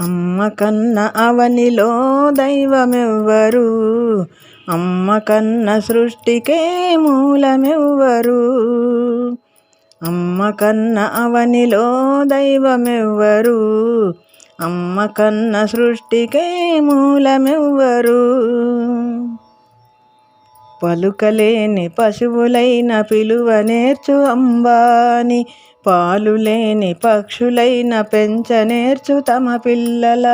అమ్మ కన్న అవనిలో దైవమెవ్వరు? అమ్మ కన్న సృష్టికే మూలమెవ్వరు? అమ్మ కన్న అవనిలో దైవమెవ్వరు? అమ్మ కన్న సృష్టికే మూలమెవ్వరు? పలుకలేని పశువులైన పిలువ నేర్చు అంబాని. పాలు లేని పక్షులైన పెంచనేర్చు తమ పిల్లల.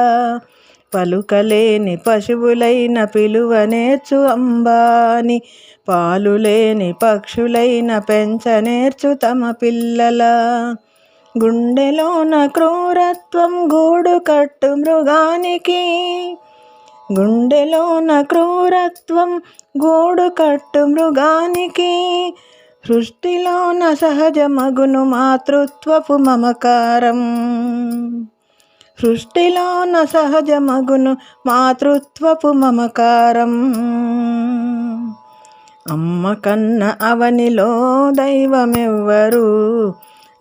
పలుకలేని పశువులైన పిలువ నేర్చు అంబాని. పాలు లేని పక్షులైన పెంచనేర్చు తమ పిల్లల. గుండెలోన క్రూరత్వం గూడు కట్టు మృగానికి. గుండెలోన క్రూరత్వం గోడు కట్టు మృగానికి సృష్టిలోన సహజమగును మాతృత్వపు మమకారం. సృష్టిలోన సహజమగును మాతృత్వపు మమకారం. అమ్మ కన్న అవనిలో దైవమెవ్వరు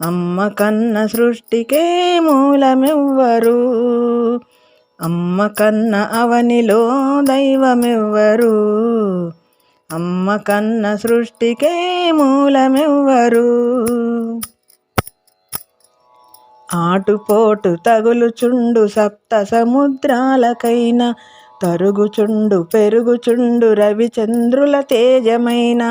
అమ్మ కన్న సృష్టికే మూలమెవ్వరు. అమ్మ కన్న అవనిలో దైవమెవ్వరు. అమ్మ కన్న సృష్టికే మూలమెవ్వరు. ఆటుపోటు తగులుచుండు సప్త సముద్రాలకైనా తరుగుచుండు పెరుగుచుండు రవిచంద్రుల తేజమైన.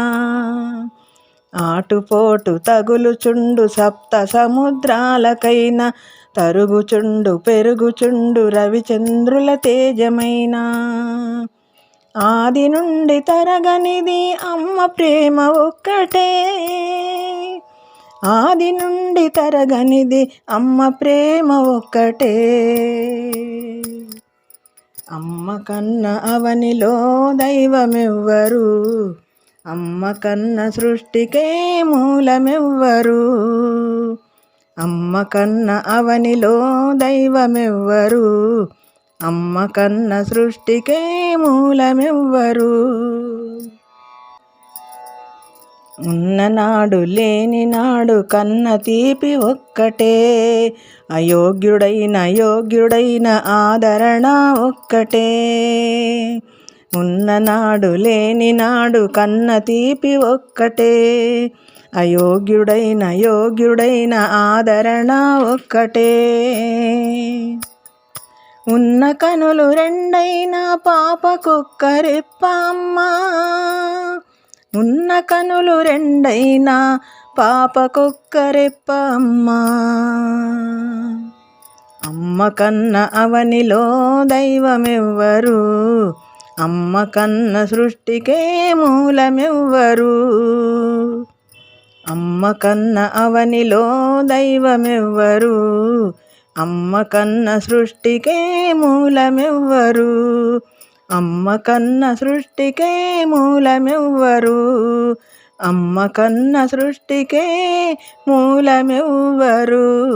ఆటుపోటు తగులుచుండు సప్త సముద్రాలకైనా తరుగుచుండు పెరుగుచుండు రవిచంద్రుల తేజమైన. ఆది నుండి తరగనిది అమ్మ ప్రేమ ఒక్కటే. ఆది నుండి తరగనిది అమ్మ ప్రేమ ఒక్కటే. అమ్మ కన్న అవనిలో దైవమెవ్వరు అమ్మ కన్న సృష్టికే మూలమెవ్వరు? అమ్మ కన్న అవనిలో దైవమెవ్వరు? అమ్మ కన్న సృష్టికే మూలమెవ్వరు? ఉన్ననాడు లేని నాడు కన్న తీపి ఒక్కటే. అయోగ్యుడైన యోగ్యుడైన ఆదరణ ఒక్కటే. ఉన్ననాడు లేని నాడు కన్న తీపి ఒక్కటే. అయోగ్యుడైన యోగ్యుడైన ఆదరణ ఒక్కటే. ఉన్న కనులు రెండైనా పాప కుక్కరిప్పమ్మా ఉన్న కనులు రెండైనా పాప కుక్కరిప్పమ్మా అమ్మ కన్న అవనిలో దైవమెవ్వరు. అమ్మ కన్న సృష్టికే మూలమెవ్వరు? అమ్మ కన్న అవనిలో దైవమెవ్వరు? అమ్మ కన్న సృష్టికే మూలమెవ్వరు? అమ్మ కన్న సృష్టికే మూలమెవ్వరు? అమ్మ కన్న సృష్టికే మూలమెవ్వరు?